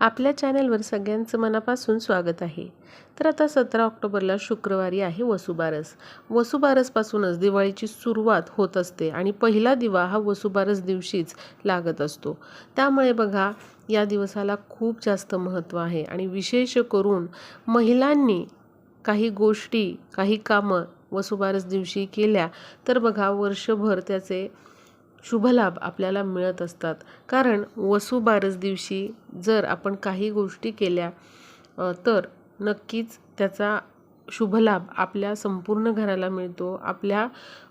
आपल्या चॅनलवर सगळ्यांचं मनापासून स्वागत आहे. तर आता सतरा ऑक्टोबरला शुक्रवारी आहे वसुबारस. वसुबारसपासूनच दिवाळीची सुरुवात होत असते आणि पहिला दिवा हा वसुबारस दिवशीच लागत असतो. त्यामुळे बघा या दिवसाला खूप जास्त महत्त्व आहे आणि विशेष करून महिलांनी काही गोष्टी काही कामं वसुबारस दिवशी केल्या तर बघा वर्षभर त्याचे शुभलाभ आपल्याला मिळत असतात. कारण वसुबारस दिवशी जर आपण काही गोष्टी केल्या तर नक्कीच त्याचा शुभलाभ आपल्या संपूर्ण घराला मिळतो. आपल्या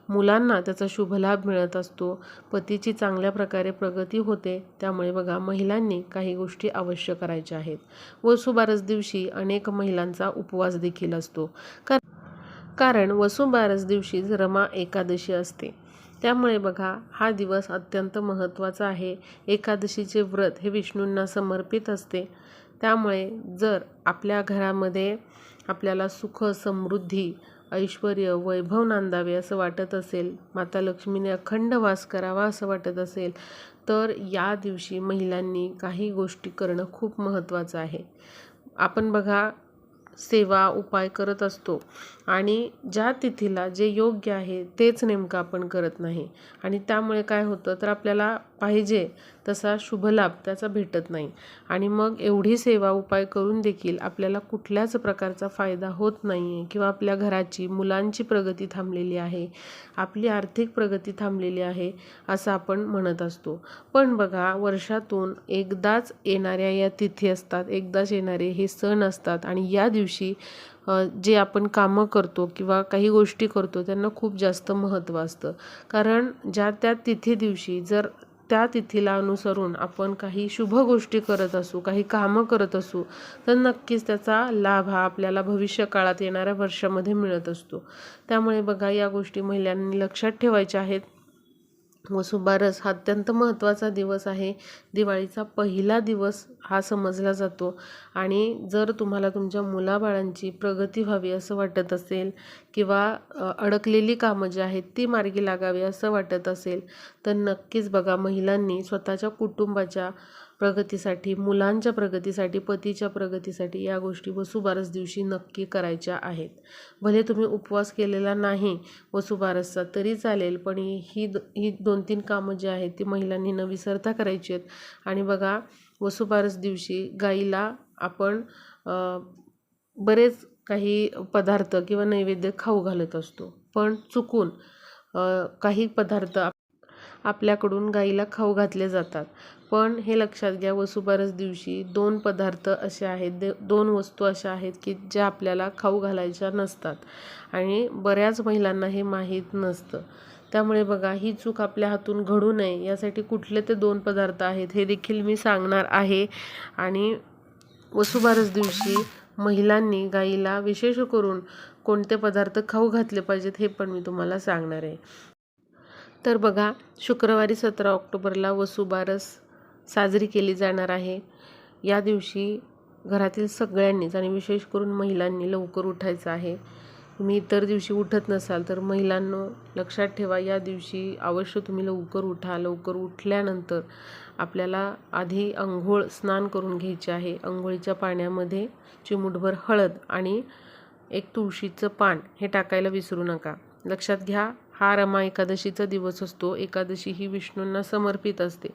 मुलांना त्याचा शुभलाभ मिळत असतो. पतीची चांगल्या प्रकारे प्रगती होते. त्यामुळे बघा महिलांनी काही गोष्टी अवश्य करायच्या आहेत. वसुबारस दिवशी अनेक महिलांचा उपवास देखील असतो. कारण वसुबारस दिवशीच रमा एकादशी असते. त्यामुळे बघा हा दिवस अत्यंत महत्त्वाचा आहे. एकादशीचे व्रत हे विष्णूंना समर्पित असते. त्यामुळे जर आपल्या घरामध्ये आपल्याला सुख समृद्धी ऐश्वर वैभव नांदावे असं वाटत असेल माता लक्ष्मीने अखंड वास करावा असं वाटत असेल तर या दिवशी महिलांनी काही गोष्टी करणं खूप महत्त्वाचं आहे. आपण बघा सेवा उपाय करत असतो. आणि ज्या तिथीला जे योग्य आहे तेच नेमकं आपण करत नाही. आणि त्यामुळे काय होतं तर आपल्याला पाहिजे तसा शुभलाभ त्याचा भेटत नाही. आणि मग एवढी सेवा उपाय करून देखील आपल्याला कुठल्याच प्रकारचा फायदा होत नाही आहे किंवा आपल्या घराची मुलांची प्रगती थांबलेली आहे आपली आर्थिक प्रगती थांबलेली आहे असं आपण म्हणत असतो. पण बघा वर्षातून एकदाच येणाऱ्या या तिथी असतात एकदाच येणारे हे सण असतात आणि या दिवशी जे आपण कामं करतो किंवा काही गोष्टी करतो त्यांना खूप जास्त महत्त्व असतं. कारण ज्या त्या तिथी दिवशी जर त्या तिथीला अनुसरून आपण काही शुभ गोष्टी करत असू काही कामं करत असू तर नक्कीच त्याचा लाभ हा आपल्याला भविष्य काळात येणाऱ्या वर्षामध्ये मिळत असतो. त्यामुळे बघा या गोष्टी महिलांनी लक्षात ठेवायच्या आहेत. वसुबारस हा अत्यंत महत्त्वाचा दिवस आहे. दिवाळीचा पहिला दिवस हा समजला जातो आणि जर तुम्हाला तुमच्या मुलाबाळांची प्रगती व्हावी असं वाटत असेल किंवा अडकलेली कामं जी आहेत ती मार्गी लागावी असं वाटत असेल तर नक्कीच बघा महिलांनी स्वतःच्या कुटुंबाच्या प्रगतीसाठी मुलांच्या प्रगतीसाठी पतीच्या प्रगतीसाठी या गोष्टी वसुबारस दिवशी नक्की करायच्या आहेत. भले तुम्ही उपवास केलेला नाही वसुबारसचा तरी चालेल पण ही ही द- ही दोन तीन कामं जी आहेत ती महिलांनी न विसरता करायची आहेत. आणि बघा वसुबारस दिवशी गाईला आपण बरेच काही पदार्थ किंवा नैवेद्य खाऊ घालत असतो. पण चुकून काही पदार्थ आप- आपल्याकडून गाईला खाऊ घातले जातात. पण हे लक्षात घ्या वसुबारस दिवशी दोन पदार्थ असे आहेत दे दोन वस्तू अशा आहेत की ज्या आपल्याला खाऊ घालायच्या नसतात आणि बऱ्याच महिलांना हे माहीत नसतं. त्यामुळे बघा ही चूक आपल्या हातून घडू नये यासाठी कुठले ते दोन पदार्थ आहेत हे देखील मी सांगणार आहे. आणि वसुबारस दिवशी महिलांनी गाईला विशेष करून कोणते पदार्थ खाऊ घातले पाहिजेत हे पण मी तुम्हाला सांगणार आहे. तर बघा शुक्रवारी सतरा ऑक्टोबरला वसुबारस साजरी केली जाणार आहे. या दिवशी घरातील सगळ्यांनीच आणि विशेष करून महिलांनी लवकर उठायचं आहे. तुम्ही इतर दिवशी उठत नसाल तर महिलांनो लक्षात ठेवा या दिवशी अवश्य तुम्ही लवकर उठा. लवकर उठल्यानंतर आपल्याला आधी अंघोळ स्नान करून घ्यायचे आहे. अंघोळीच्या पाण्यामध्ये चिमूटभर हळद आणि एक तुळशीचं पान हे टाकायला विसरू नका. लक्षात घ्या हा रमा एकादशीचा दिवस असतो. एकादशी ही विष्णूंना समर्पित असते.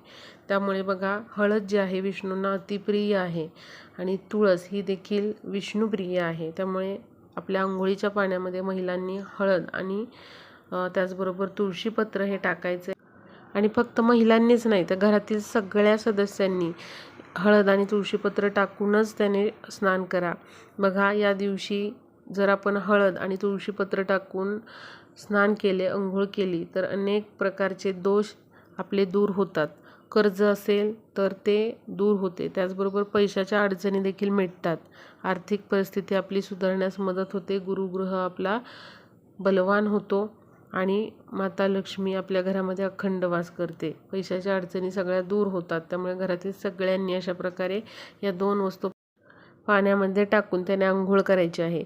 त्यामुळे बघा हळद जी आहे विष्णूंना अतिप्रिय आहे आणि तुळस ही देखील विष्णुप्रिय आहे. त्यामुळे आपल्या आंघोळीच्या पाण्यामध्ये महिलांनी हळद आणि त्याचबरोबर तुळशीपत्र हे टाकायचं. आणि फक्त महिलांनीच नाही तर घरातील सगळ्या सदस्यांनी हळद आणि तुळशीपत्र टाकूनच त्याने स्नान करा. बघा या दिवशी जर आपण हळद आणि तुळशीपत्र टाकून स्नान केले अंघोळ केली तर अनेक प्रकारचे दोष आपले दूर होतात. कर्ज असेल तर ते दूर होते. त्याचबरोबर पैशाच्या अडचणी देखील मिटतात. आर्थिक परिस्थिती आपली सुधारण्यास मदत होते. गुरुग्रह आपला बलवान होतो आणि माता लक्ष्मी आपल्या घरामध्ये अखंड वास करते. पैशाच्या अडचणी सगळ्या दूर होतात. त्यामुळे घरातील सगळ्यांनी अशा प्रकारे या दोन वस्तू पाण्यामध्ये टाकून त्याने आंघोळ करायची आहे.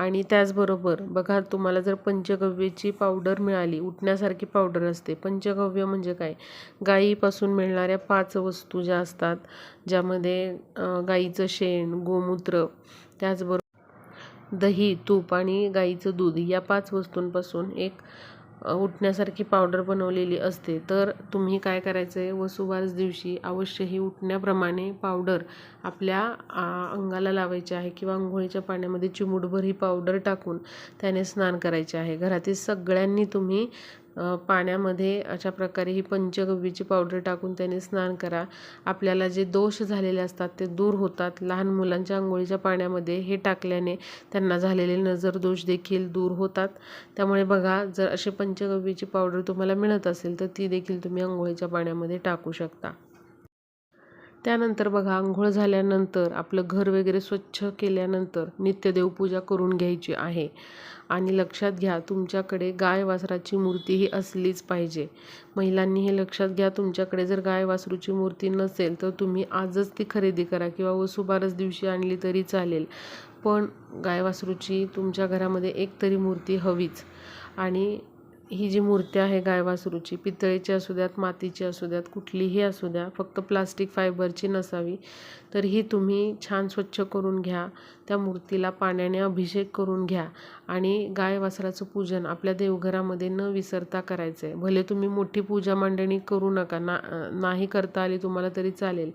आणि त्याचबरोबर बघा तुम्हाला जर पंचगव्याची पावडर मिळाली उठण्यासारखी पावडर असते. पंचगव्य म्हणजे काय? गाईपासून मिळणाऱ्या पाच वस्तू ज्या असतात ज्यामध्ये गाईचं शेण गोमूत्र त्याचबरोबर दही तूप आणि गाईचं दूध या पाच वस्तूंपासून एक उठण्यासारखी पावडर बनवलेली असते तर तुम्ही काय करायचं आहे वसुबारस दिवशी अवश्य ही उठण्याप्रमाणे पावडर आपल्या अंगाला लावायची आहे किंवा आंघोळीच्या पाण्यामध्ये चिमूटभर ही पावडर टाकून त्याने स्नान करायचे आहे. घरातील सगळ्यांनी तुम्ही पाण्यामध्ये अशा प्रकारे ही पंचगव्याची पावडर टाकून त्याने स्नान करा. आपल्याला जे दोष झालेले असतात ते दूर होतात. लहान मुलांच्या आंघोळीच्या पाण्यामध्ये हे टाकल्याने त्यांना झालेले नजर दोष देखील दूर होतात. त्यामुळे बघा जर असे पंचगव्याची पावडर तुम्हाला मिळत असेल तर ती देखील तुम्ही आंघोळीच्या पाण्यामध्ये टाकू शकता. त्यानंतर बघा आंघोळ झाल्यानंतर आपलं घर वगैरे स्वच्छ केल्यानंतर नित्यदेवपूजा करून घ्यायची आहे. आणि लक्षात घ्या तुमच्याकडे गाय वासराची मूर्ती ही असलीच पाहिजे. महिलांनी हे लक्षात घ्या तुमच्याकडे जर गाय वासरूची मूर्ती नसेल तर तुम्ही आजच ती खरेदी करा किंवा वसुबारस दिवशी आणली तरी चालेल. पण गाय वासरूची तुमच्या घरामध्ये एक तरी मूर्ती हवीच. आणि ही जी मूर्ती आहे गाय वासरूची पितळेची असू द्यात मातीची असू द्यात कुठलीही असू द्या फक्त प्लास्टिक फायबरची नसावी तर ही तुम्ही छान स्वच्छ करून घ्या त्या मूर्तीला पाण्याने अभिषेक करून घ्या आणि गायवासराचं पूजन आपल्या देवघरामध्ये न विसरता करायचं आहे भले तुम्ही मोठी पूजा मांडणी करू नका ना नाही करता आली तुम्हाला तरी चालेल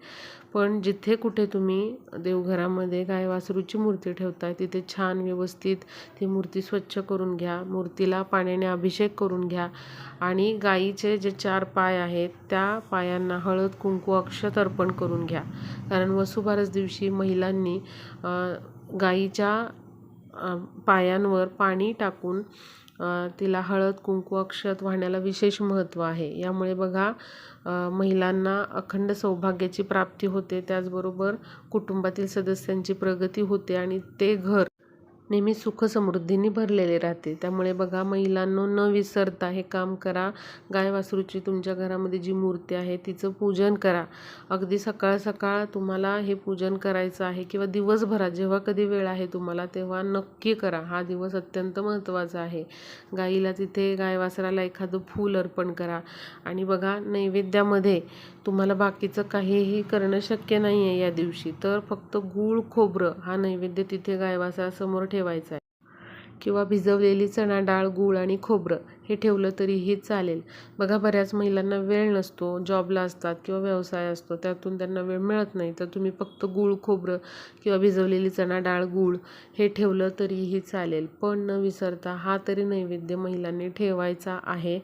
पण जिथे कुठे तुम्ही देवघरामध्ये गाय वासरूची मूर्ती ठेवताय तिथे छान व्यवस्थित ती मूर्ती स्वच्छ करून घ्या मूर्तीला पाण्याने अभिषेक करून घ्या. आणि गाईचे जे चार पाय आहेत त्या पायांना हळद कुंकू अक्षत अर्पण करून घ्या. कारण वसुबारस दिवशी महिलांनी गाईच्या पायांवर पाणी टाकून तिला हळद कुंकू अक्षत वाहण्याला विशेष महत्त्व आहे. यामुळे बघा महिलांना अखंड सौभाग्याची प्राप्ती होते. त्याचबरोबर कुटुंबातील सदस्यांची प्रगती होते आणि ते घर नेहमी सुखसमृद्धीने भरलेले राहते. त्यामुळे बघा महिलांनो न विसरता हे काम करा. गाय वासरूची तुमच्या घरामध्ये जी मूर्ती आहे तिचं पूजन करा. अगदी सकाळ सकाळ तुम्हाला हे पूजन करायचं आहे किंवा दिवसभरात जेव्हा कधी वेळ आहे तुम्हाला तेव्हा नक्की करा. हा दिवस अत्यंत महत्त्वाचा आहे. गाईला तिथे गाय वासराला एखादं फूल अर्पण करा. आणि बघा नैवेद्यामध्ये तुम्हाला बाकीचं काहीही करणं शक्य नाही आहे या दिवशी. तर फक्त गूळ खोबरं हा नैवेद्य तिथे गायवासासमोर ठेवायचा आहे. किंवा भिजवलेली चणा डाळ गूळ आणि खोबरं हे ठेवलं तरीही चालेल. बघा बऱ्याच महिलांना वेळ नसतो जॉबला असतात किंवा व्यवसाय असतो त्यातून त्यांना वेळ मिळत नाही. तर तुम्ही फक्त गूळ खोबरं किंवा भिजवलेली चणा डाळ गूळ हे ठेवलं तरीही चालेल. पण न विसरता हा तरी नैवेद्य महिलांनी ठेवायचा आहे.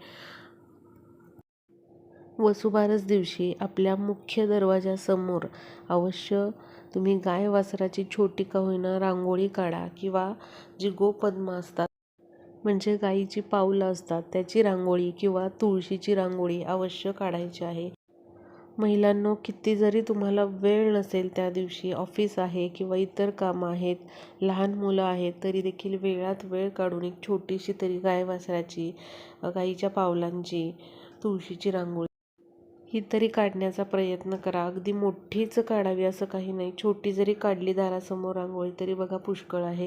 वसुबारस दिवशी आपल्या मुख्य दरवाजासमोर अवश्य तुम्ही गाय वासराची छोटी का होईना रांगोळी काढा किंवा जी गोपद्म असतात म्हणजे गाईची पावलं असतात त्याची रांगोळी किंवा तुळशीची रांगोळी अवश्य काढायची आहे. महिलांनो किती जरी तुम्हाला वेळ नसेल त्या दिवशी ऑफिस आहे किंवा इतर कामं आहेत लहान मुलं आहेत तरी देखील वेळात वेळ काढून एक छोटीशी तरी गाय वासराची गाईच्या पावलांची तुळशीची रांगोळी ही तरी काढण्याचा प्रयत्न करा. अगदी मोठीच काढावी असं काही नाही. छोटी जरी काढली दारासमोर रांगोळी तरी बघा पुष्कळ आहे.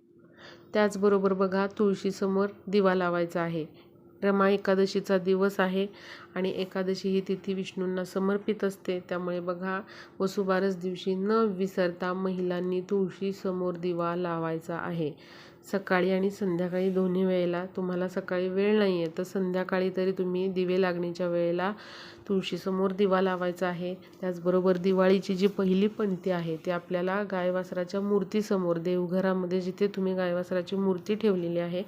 त्याचबरोबर बघा तुळशीसमोर दिवा लावायचा आहे. रमा एकादशीचा दिवस आहे आणि एकादशी ही तिथी विष्णूंना समर्पित असते. त्यामुळे बघा वसुबारस दिवशी न विसरता महिलांनी तुळशीसमोर दिवा लावायचा आहे. सकाळी आणि संध्याकाळी दोन्ही वेळेला तुम्हाला सकाळी वेळ नाही आहे तर संध्याकाळी तरी तुम्ही दिवे लागणीच्या वेळेला तुळशीसमोर दिवा लावायचा आहे. त्याचबरोबर दिवाळीची जी पहिली पंक्ती आहे ती आपल्याला गायवासराच्या मूर्तीसमोर देवघरामध्ये जिथे तुम्ही गायवासराची मूर्ती ठेवलेली आहे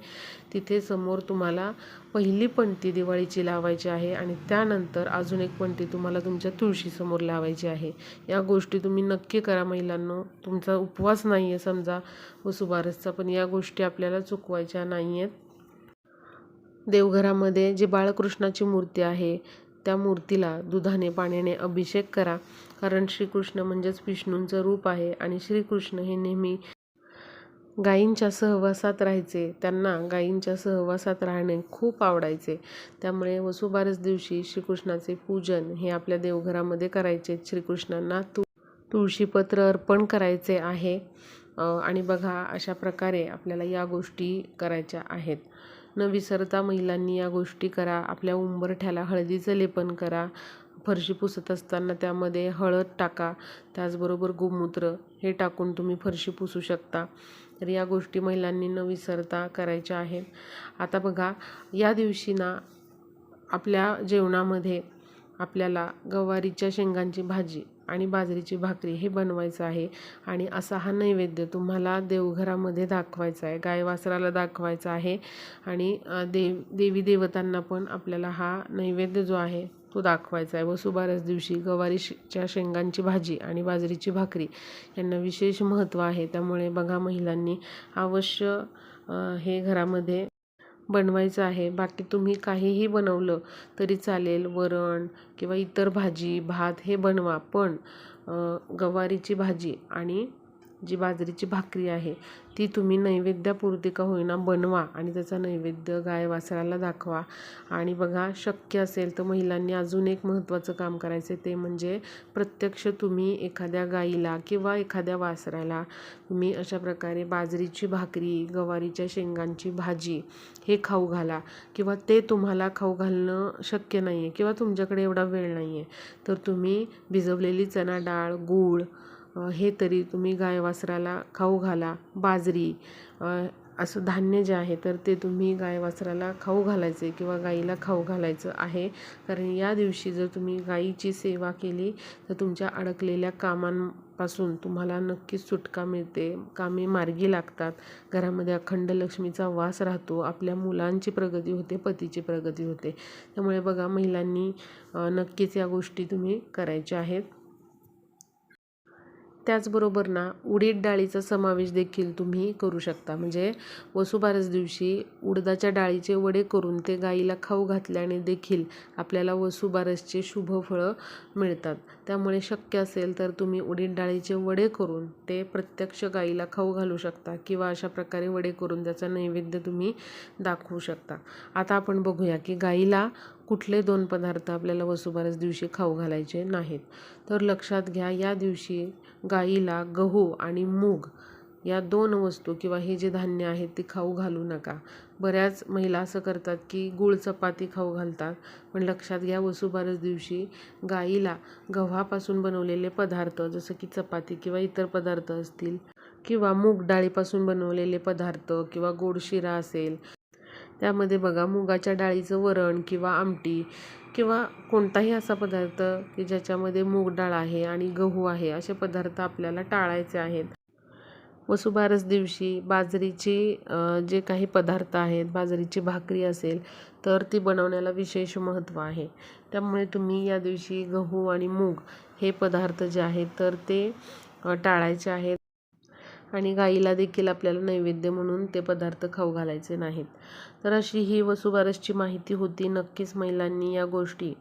तिथे समोर तुम्हाला पहिली पंक्ती दिवाळीची लावायची आहे आणि त्यानंतर अजून एक पंक्ती तुम्हाला तुमच्या तुळशीसमोर लावायची आहे. या गोष्टी तुम्ही नक्की करा महिलांनो. तुमचा उपवास नाही आहे समजा वसुबारसचा पण या गोष्टी आपल्याला चुकवायच्या नाही आहेत देवघरामध्ये जी बाळकृष्णाची मूर्ती आहे त्या मूर्तीला दुधाने पाण्याने अभिषेक करा. कारण श्रीकृष्ण म्हणजेच विष्णूंचं रूप आहे आणि श्रीकृष्ण हे नेहमी गाईंच्या सहवासात राहायचे. त्यांना गाईंच्या सहवासात राहणे खूप आवडायचे. त्यामुळे वसुबारस दिवशी श्रीकृष्णाचे पूजन हे आपल्या देवघरामध्ये करायचे. श्रीकृष्णांना तु तुळशीपत्र अर्पण करायचे आहे. आणि बघा अशा प्रकारे आपल्याला या गोष्टी करायच्या आहेत. न विसरता महिलांनी या गोष्टी करा. आपल्या उंबरठ्याला हळदीचं लेपन करा. फरशी पुसत असताना त्यामध्ये हळद टाका. त्याचबरोबर गोमूत्र हे टाकून तुम्ही फरशी पुसू शकता. तर या गोष्टी महिलांनी न विसरता करायच्या आहेत. आता बघा या दिवशी ना आपल्या जेवणामध्ये आपल्याला गवारीच्या शेंगांची भाजी आणि बाजरीची भाकरी हे बनवायचं आहे. आणि असा हा नैवेद्य तुम्हाला देवघरामध्ये दाखवायचा आहे. गाय वासराला दाखवायचा आहे. आणि देव देवी देवतांना पण आपल्याला हा नैवेद्य जो आहे तो दाखवायचा आहे. वसुबारस दिवशी गवारीच्या शेंगांची भाजी आणि बाजरीची भाकरी यांना विशेष महत्त्व आहे. त्यामुळे बघा महिलांनी अवश्य हे घरामध्ये बनवायचं आहे. बाकी तुम्ही काहीही बनवलं तरी चालेल. वरण किंवा इतर भाजी भात हे बनवा. पण गवारीची भाजी आणि जी बाजरीची भाकरी आहे ती तुम्ही नैवेद्यापुरती का होईना बनवा आणि त्याचा नैवेद्य गाय वासराला दाखवा. आणि बघा शक्य असेल तर महिलांनी अजून एक महत्त्वाचं काम करायचं ते म्हणजे प्रत्यक्ष तुम्ही एखाद्या गाईला किंवा एखाद्या वासराला तुम्ही अशा प्रकारे बाजरीची भाकरी गवारीच्या शेंगांची भाजी हे खाऊ घाला किंवा ते तुम्हाला खाऊ घालणं शक्य नाही आहे किंवा तुमच्याकडे एवढा वेळ नाही आहे तर तुम्ही भिजवलेली चणा डाळ गूळ हे तरी तुम्ही गाय वासराला खाऊ घाला बाजरी असं धान्य जे आहे तर ते तुम्ही गाय वासराला खाऊ घालायचे किंवा गाईला खाऊ घालायचं आहे. कारण या दिवशी जर तुम्ही गाईची सेवा केली तर तुमच्या अडकलेल्या कामांपासून तुम्हाला नक्कीच सुटका मिळते. कामे मार्गी लागतात. घरामध्ये अखंड लक्ष्मीचा वास राहतो. आपल्या मुलांची प्रगती होते पतीची प्रगती होते. त्यामुळे बघा महिलांनी नक्कीच या गोष्टी तुम्ही करायच्या आहेत. त्याचबरोबर ना उडीद डाळीचा समावेश देखील तुम्ही करू शकता. म्हणजे वसुबारस दिवशी उडदाच्या डाळीचे वडे करून ते गाईला खाऊ घातल्याने देखील आपल्याला वसुबारसचे शुभ फळं मिळतात. त्यामुळे शक्य असेल तर तुम्ही उडीद डाळीचे वडे करून ते प्रत्यक्ष गाईला खाऊ घालू शकता किंवा अशा प्रकारे वडे करून त्याचा नैवेद्य तुम्ही दाखवू शकता. आता आपण बघूया की गाईला कुठले दोन पदार्थ आपल्याला वसुबारस दिवशी खाऊ घालायचे नाहीत. तर लक्षात घ्या या दिवशी गाईला गहू आणि मूग या दोन वस्तू किंवा हे जे धान्य आहेत ते खाऊ घालू नका. बऱ्याच महिला असं करतात की गूळ चपाती खाऊ घालतात पण लक्षात घ्या वसुबारस दिवशी गाईला गव्हापासून बनवलेले पदार्थ जसं की चपाती किंवा इतर पदार्थ असतील किंवा मूग डाळीपासून बनवलेले पदार्थ किंवा गोड शिरा असेल त्यामध्ये बघा मुगाच्या डाळीचं वरण किंवा आमटी किंवा कोणताही असा पदार्थ की ज्याच्यामध्ये मूग डाळ आहे आणि गहू आहे असे पदार्थ आपल्याला टाळायचे आहेत. वसुबारस दिवशी बाजरीची जे काही पदार्थ आहेत बाजरीची भाकरी असेल तर ती बनवण्याला विशेष महत्त्व आहे. त्यामुळे तुम्ही या दिवशी गहू आणि मूग हे पदार्थ जे आहेत तर ते टाळायचे आहेत. आणि गाईला देखील आपल्याला नैवेद्य म्हणून ते पदार्थ खाऊ घालायचे नाहीत. तर अशी ही वसुबारसची माहिती होती. नक्कीच महिलांनी या गोष्टी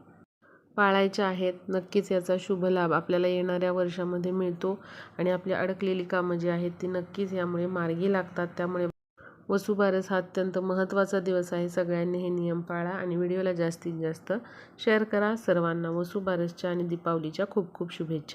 पाळायच्या आहेत. नक्कीच याचा शुभ लाभ आपल्याला येणाऱ्या वर्षामध्ये मिळतो आणि आपली अडकलेली कामं जी आहेत ती नक्कीच यामुळे मार्गी लागतात. त्यामुळे वसुबारस हा अत्यंत महत्त्वाचा दिवस आहे. सगळ्यांनी हे नियम पाळा आणि व्हिडिओला जास्तीत जास्त शेअर करा. सर्वांना वसुबारसच्या आणि दीपावलीच्या खूप खूप शुभेच्छा.